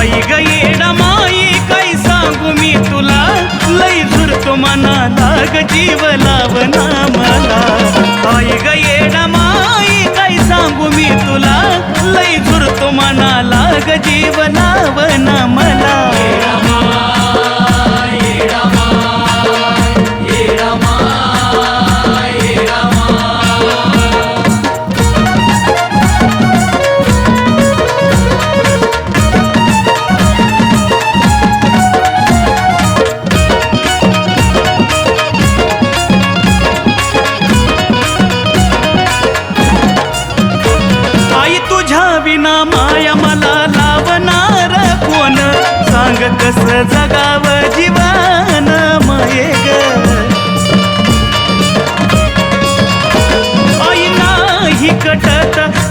माई गईडा माई काय सांगू मी तुला? लई झुरतो मना लाग जीव लावना मला.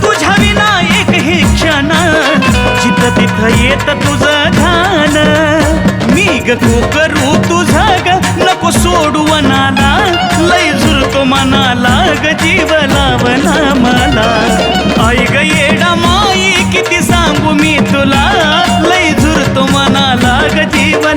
तुझ्या विना एक हे क्षण. जिथं तिथं येत तुझं घाण मी गो करू तुझं ग नको सोडू वनाला लय झुरतो मनाला ग जीव लावना मला. आई ग येडा माई किती सांगू मी तुला. लय झुरतो मनाला ग जीव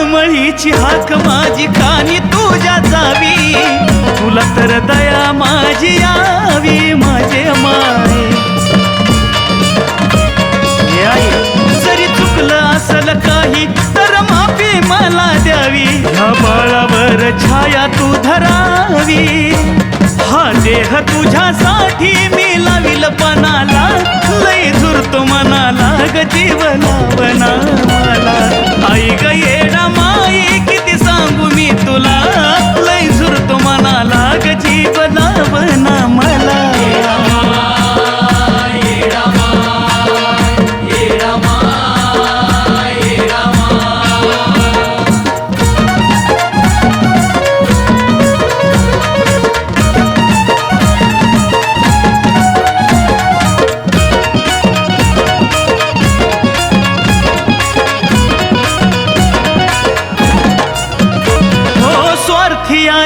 तळमळीची हाक माझी कानी तुझ्या जावी. तुला तर दया माझी यावी माझे माय. जरी चुकलं असल काही तर माफी मला द्यावी. ह्या बाळावर छाया तू धरावी. हा देह तुझ्यासाठी मी लाविल पणाला लय झुरतो मनाला ग जीवनावर.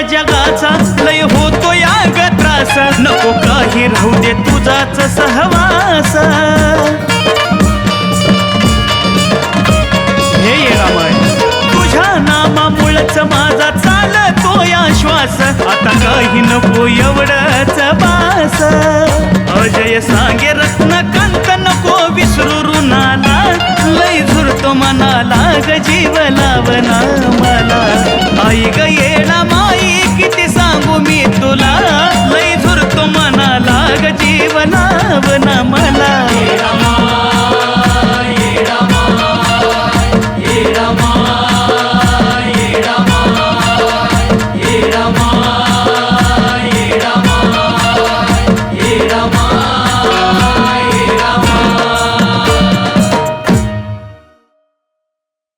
जगाचा लय होतो या ग नको काही राहू दे तुझाच सहवास. हे ये रामाय तुझ्या नामामुळेच माझा चालतो या श्वास. आता काही नको एवढंच बास. अजय सांगे रत्नकांत नको विसरू ऋणाला